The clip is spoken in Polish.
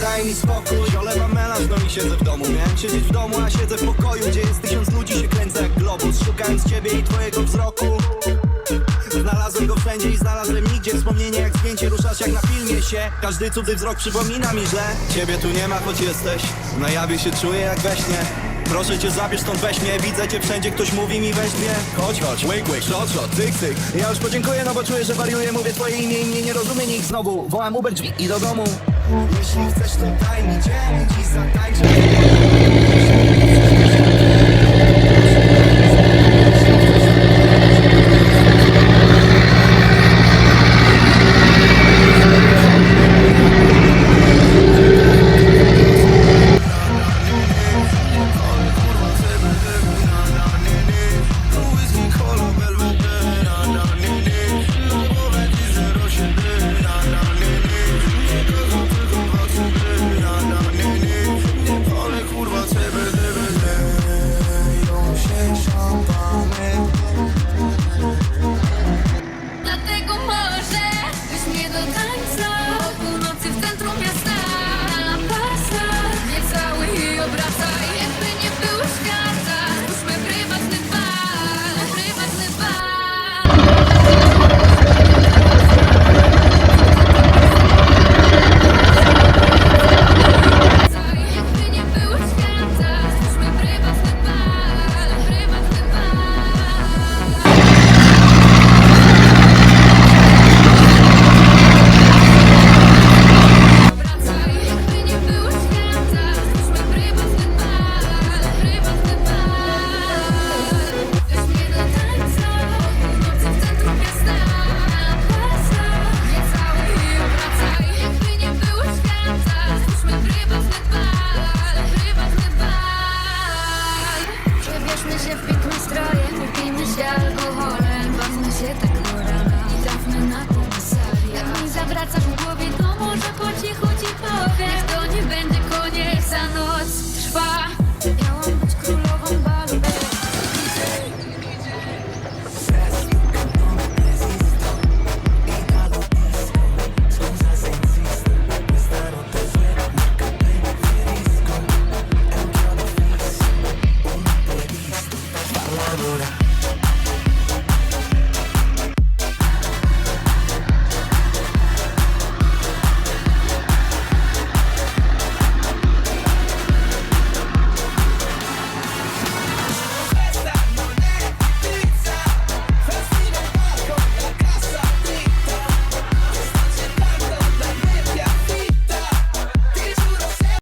daj mi spokój. Olewam melanż, no i siedzę w domu. Miałem siedzieć w domu, a siedzę w pokoju Gdzie jest tysiąc ludzi, się kręcę jak globus. Szukając ciebie i twojego wzroku. Znalazłem go wszędzie i znalazłem nigdzie. Wspomnienie jak zdjęcie, ruszasz jak na filmie się. Każdy cudzy wzrok przypomina mi źle Ciebie tu nie ma, choć jesteś. Na jawie się czuję jak we śnie. Proszę cię zabierz stąd weź mnie Widzę cię wszędzie, ktoś mówi mi weź mnie. Chodź, chodź, łyk, łyk, shot, shot, cyk, cyk. Ja już podziękuję, no bo czuję, że wariuję. Mówię twoje imię i mnie nie rozumie nikt. Znowu Wołam Uber drzwi i do domu Jeśli chcesz to daj mi dzień zatańczę moment.